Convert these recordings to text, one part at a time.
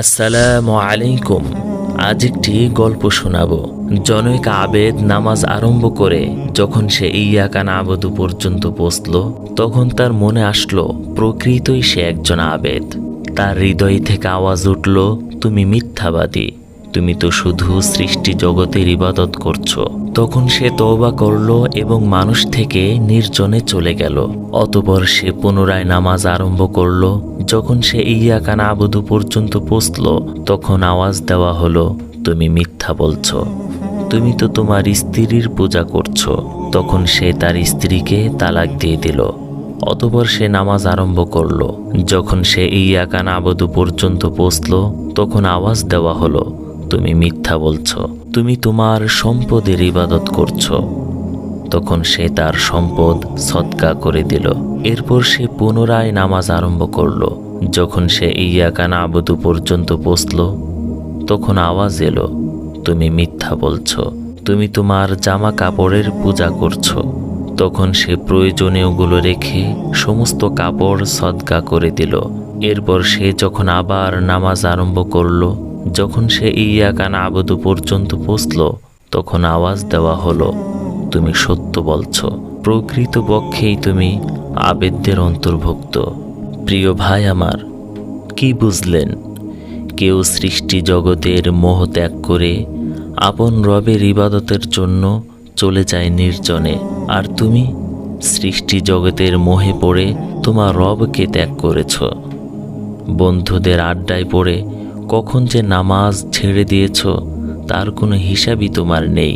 আসসালামু আলাইকুম। আজ একটি গল্প শোনাব। জনৈক আবেদ নামাজ আরম্ভ করে যখন সে ইয়াকান আবদু পর্যন্ত পৌঁছল, তখন তার মনে আসলো, প্রকৃতই সে একজন আবেদ। তার হৃদয় থেকে আওয়াজ উঠল, তুমি মিথ্যাবাদী। তুমি তো শুধু সৃষ্টি জগতের ইবাদত করছ। তখন সে তওবা করল এবং মানুষ থেকে নির্জনে চলে গেল। অতপর সে পুনরায় নামাজ আরম্ভ করল। যখন সে ইয়াকান আবুদু পর্যন্ত পৌঁছল, তখন আওয়াজ দেওয়া হলো, তুমি মিথ্যা বলছো। তুমি তো তোমার স্ত্রীর পূজা করছ। তখন সে তার স্ত্রীকে তালাক দিয়ে দিল। অতপর সে নামাজ আরম্ভ করল। যখন সে ইয়াকান আবদু পর্যন্ত পৌঁছল, তখন আওয়াজ দেওয়া হলো তুমি মিথ্যা বলছ, তুমি তোমার সম্পদের ইবাদত করছ। তখন সে তার সম্পদ সৎকা করে দিল। এরপর সে পুনরায় নামাজ আরম্ভ করল। যখন সে ইয়াকান আবদু পর্যন্ত পৌঁছল, তখন আওয়াজ এলো, তুমি মিথ্যা বলছ, তুমি তোমার জামা কাপড়ের পূজা করছ। তখন সে প্রয়োজনীয়গুলো রেখে সমস্ত কাপড় সদকা করে দিল। এরপর সে যখন আবার নামাজ আরম্ভ করল যখন সে ইয়াকান আবদু পর্যন্ত পৌঁছল, তখন আওয়াজ দেওয়া হলো, তুমি সত্য বলছ। প্রকৃত পক্ষেই তুমি আবেদদের অন্তর্ভুক্ত। প্রিয় ভাই আমার, কি বুঝলেন? কেউ সৃষ্টি জগতের মোহ ত্যাগ করে আপন রবের ইবাদতের জন্য চলে যায় নির্জনে। আর তুমি সৃষ্টি জগতের মোহে পড়ে তোমার রবকে ত্যাগ করেছ। বন্ধুদের আড্ডায় পড়ে কখন যে নামাজ ছেড়ে দিয়েছ, তার কোনো হিসাবই তোমার নেই।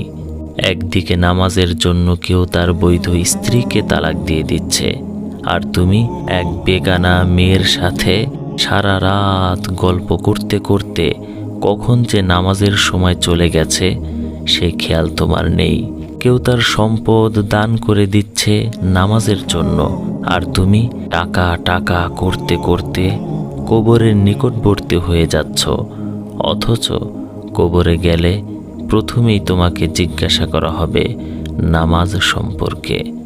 একদিকে নামাজের জন্য কেউ তার বৈধ স্ত্রীকে তালাক দিয়ে দিচ্ছে, আর তুমি এক বেগানা মেয়ের সাথে সারা রাত গল্প করতে করতে কখন যে নামাজের সময় চলে গেছে, সে খেয়াল তোমার নেই। কেউ তার সম্পদ দান করে দিচ্ছে নামাজের জন্য, আর তুমি টাকা টাকা করতে করতে কবরের নিকটবর্তী হয়ে যাচ্ছ অথচ কবরে গেলে প্রথমেই তোমাকে জিজ্ঞাসা করা হবে নামাজ সম্পর্কে।